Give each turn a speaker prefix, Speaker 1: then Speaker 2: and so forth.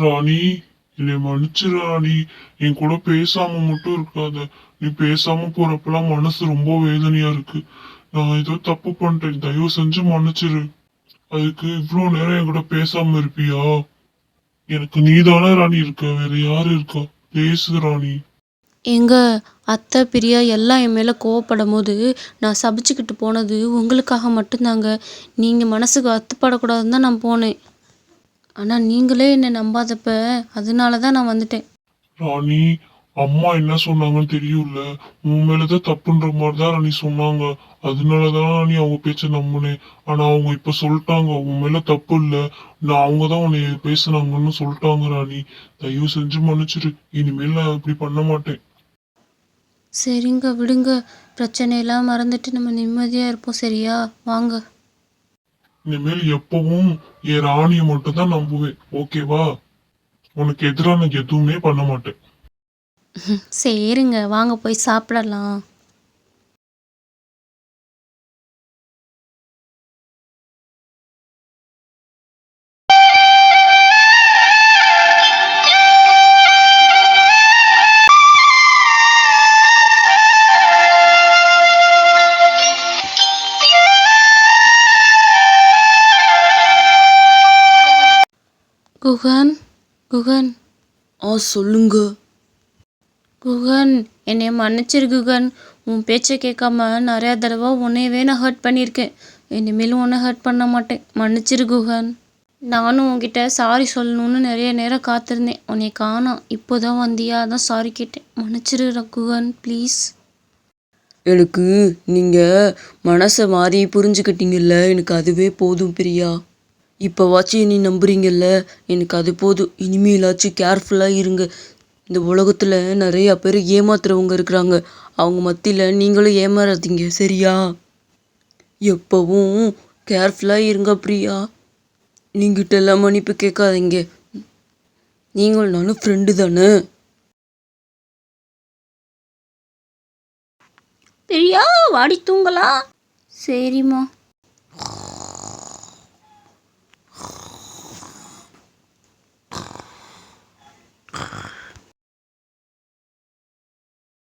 Speaker 1: ராணி என்னை மன்னிச்சிரு ராணி. என் கூட பேசாம மட்டும் இருக்காத. நீ பேசாம போறப்பெல்லாம் மனசு ரொம்ப வேதனையா இருக்கு. நான் ஏதோ தப்பு பண்ணிட்டேன். தயவு செஞ்சு மன்னிச்சிரு. அதுக்கு இவ்வளவு நேரம் என் கூட பேசாம இருப்பியா? எனக்கு நீதானே ராணி இருக்க. வேற யாரு இருக்கா? பேசு ராணி.
Speaker 2: எங்க அத்தை பிரியா எல்லாம் என் மேலே கோவப்படும் போது நான் சபிச்சுக்கிட்டு போனது உங்களுக்காக மட்டும்தாங்க. நீங்கள் மனசுக்கு அத்துப்படக்கூடாதுன்னு தான் நான் போனேன். ஆனால் நீங்களே என்னை நம்பாதப்ப அதனால தான் நான் வந்துட்டேன்.
Speaker 1: ராணி அம்மா என்ன சொன்னாங்கன்னு தெரியும்ல? உன் மேலதான் தப்புன்ற மாதிரிதான் ராணி சொன்னாங்க. அதனாலதான் நீ அவங்க பேச்ச நம்பினேன் ஆனா அவங்க இப்ப சொல்லிட்டாங்க உன் மேல தப்பு இல்ல. நான் அவங்கதான் உன்னை பேசுனாங்கன்னு சொல்லிட்டாங்க ராணி. தயவு செஞ்சு மன்னிச்சிரு. இனிமேல் நான் இப்படி பண்ண மாட்டேன்.
Speaker 2: சரிங்க விடுங்க. பிரச்சனையெல்லாம் மறந்துட்டு நம்ம நிம்மதியாக இருப்போம் சரியா? வாங்க.
Speaker 1: இனிமேல் எப்பவும் என் ராணியை மட்டும் தான் நம்புவேன் ஓகேவா உனக்கு எதிராக நான் எதுவுமே பண்ண மாட்டேன்.
Speaker 2: சரிங்க வாங்க போய் சாப்பிடலாம். குகன் குகன்
Speaker 3: ஆ சொல்லுங்க.
Speaker 2: குகன் என்னை மன்னிச்சிரு குகன் உன் பேச்சை கேட்காம நிறையா தடவை உன்னையவே நான் ஹர்ட் பண்ணியிருக்கேன். இனிமேலும் உன்னை ஹர்ட் பண்ண மாட்டேன். மன்னிச்சிரு குகன் நானும் உன்கிட்ட சாரி சொல்லணும்னு நிறைய நேரம் காத்திருந்தேன். உன்னை காணோம் இப்போதான் வந்தியா? அதான் சாரி கேட்டேன். மன்னிச்சிரு குகன் ப்ளீஸ்
Speaker 3: எனக்கு நீங்கள் மனசை மாறி புரிஞ்சுக்கிட்டீங்கல்ல. எனக்கு அதுவே போதும் பிரியா. இப்போவாச்சும் நீ நம்புறீங்கல்ல? எனக்கு அது போதும். இனிமேலாச்சும் கேர்ஃபுல்லாக இருங்க. இந்த உலகத்தில் நிறையா பேர் ஏமாத்துறவங்க இருக்கிறாங்க. அவங்க மத்தியில் நீங்களும் ஏமாறாதீங்க சரியா? எப்போவும் கேர்ஃபுல்லாக இருங்க பிரியா. நீங்கிட்ட எல்லாம் மன்னிப்பு கேட்காதீங்க. நீங்கள் நானும் ஃப்ரெண்டு தானே.
Speaker 2: பிரியா வாடி தூங்கலாம். சரிம்மா.